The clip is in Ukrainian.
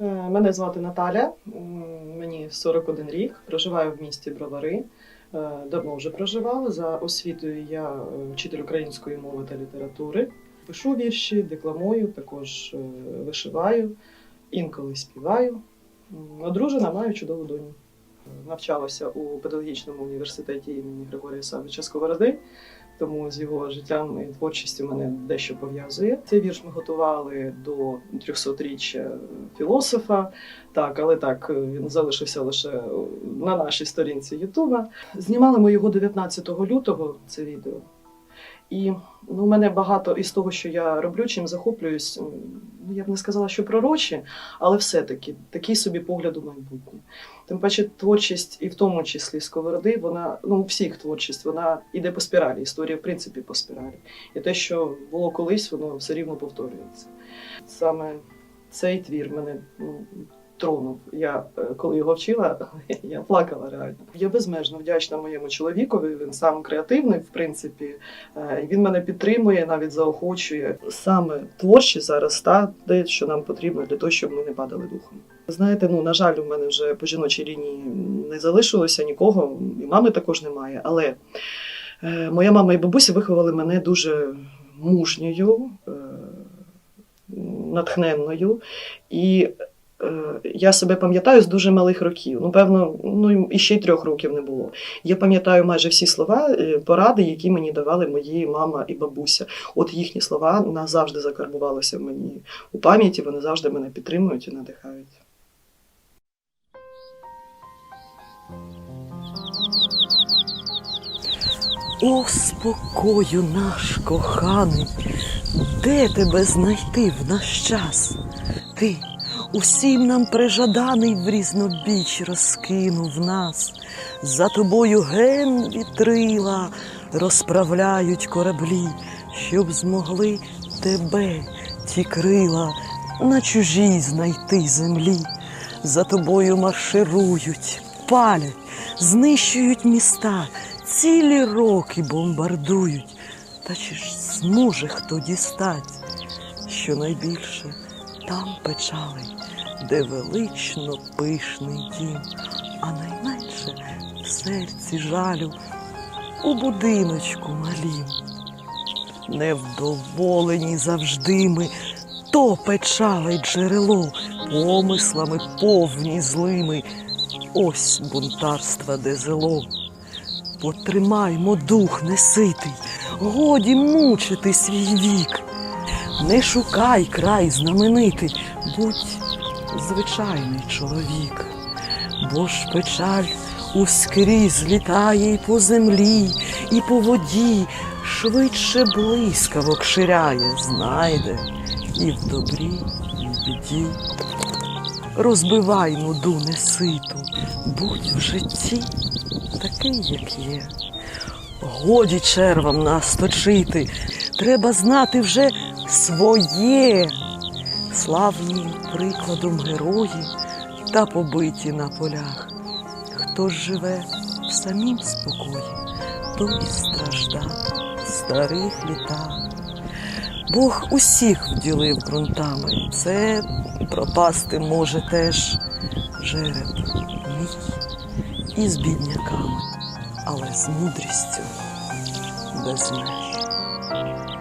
Е, Мене звати Наталя, мені 41 рік, проживаю в місті Бровари. Е, Давно вже проживала. За освітою я е, вчитель української мови та літератури. Пишу вірші, декламую, також вишиваю, інколи співаю. Одружена, маю чудову доню. Навчалася у педагогічному університеті імені Григорія Савича Сковороди, тому з його життям і творчістю мене дещо пов'язує. Цей вірш ми готували до 300-річчя філософа. Так, але так, він залишився лише на нашій сторінці Ютуба. Знімали ми його 19 лютого, це відео. І ну, у мене багато із того, що я роблю, чим захоплююсь, ну я б не сказала, що пророчі, але все-таки такий собі погляд у майбутнє. Тим паче, творчість, і в тому числі сковороди, вона ну у всіх творчість, вона іде по спіралі. Історія, в принципі, по спіралі. І те, що було колись, воно все рівно повторюється. Саме цей твір мене ну, тронув. Я е, коли його вчила, я плакала реально. Я безмежно вдячна моєму чоловікові. Він сам креативний, в принципі. Е, Він мене підтримує, навіть заохочує. Саме творчість зараз та те, що нам потрібно для того, щоб ми не падали духом. Знаєте, ну на жаль, у мене вже по жіночій лінії не залишилося нікого, і мами також немає. Але е, моя мама і бабуся виховали мене дуже мужньою, натхненною. І я себе пам'ятаю з дуже малих років. Ну, певно, ну і ще й трьох років не було. Я пам'ятаю майже всі слова, е, поради, які мені давали мої мама і бабуся. От їхні слова назавжди закарбувалися в мені у пам'яті, вони завжди мене підтримують і надихають. О, спокою наш коханий, де тебе знайти в наш час? Ти усім нам прижаданий в різнобіч розкинув нас. За тобою ген вітрила розправляють кораблі, щоб змогли тебе ті крила на чужій знайти землі. За тобою марширують, палять, знищують міста, цілі роки бомбардують. Та чи ж зможе хто дістать, що найбільше там печалий, де велично пишний дім, а найменше в серці жалю у будиночку малім. Невдоволені завжди ми, то печалить джерело, помислами повні злими. Ось бунтарства де зело. Потримаймо дух неситий, годі мучити свій вік. Не шукай край знаменитий, будь звичайний чоловік, бо ж печаль ускрізь літає і по землі, і по воді, швидше блискавок ширяє, знайде і в добрі, і в біді. Розбивай нуду неситу, будь в житті такий, як є. Годі червам нас точити, треба знати вже своє. Славні прикладом герої та побиті на полях. Хто ж живе в самім спокої, той стражда в старих літах. Бог усіх вділив ґрунтами, це пропасти може теж жереб мій і з бідняками, але з мудрістю без меж. Thank you.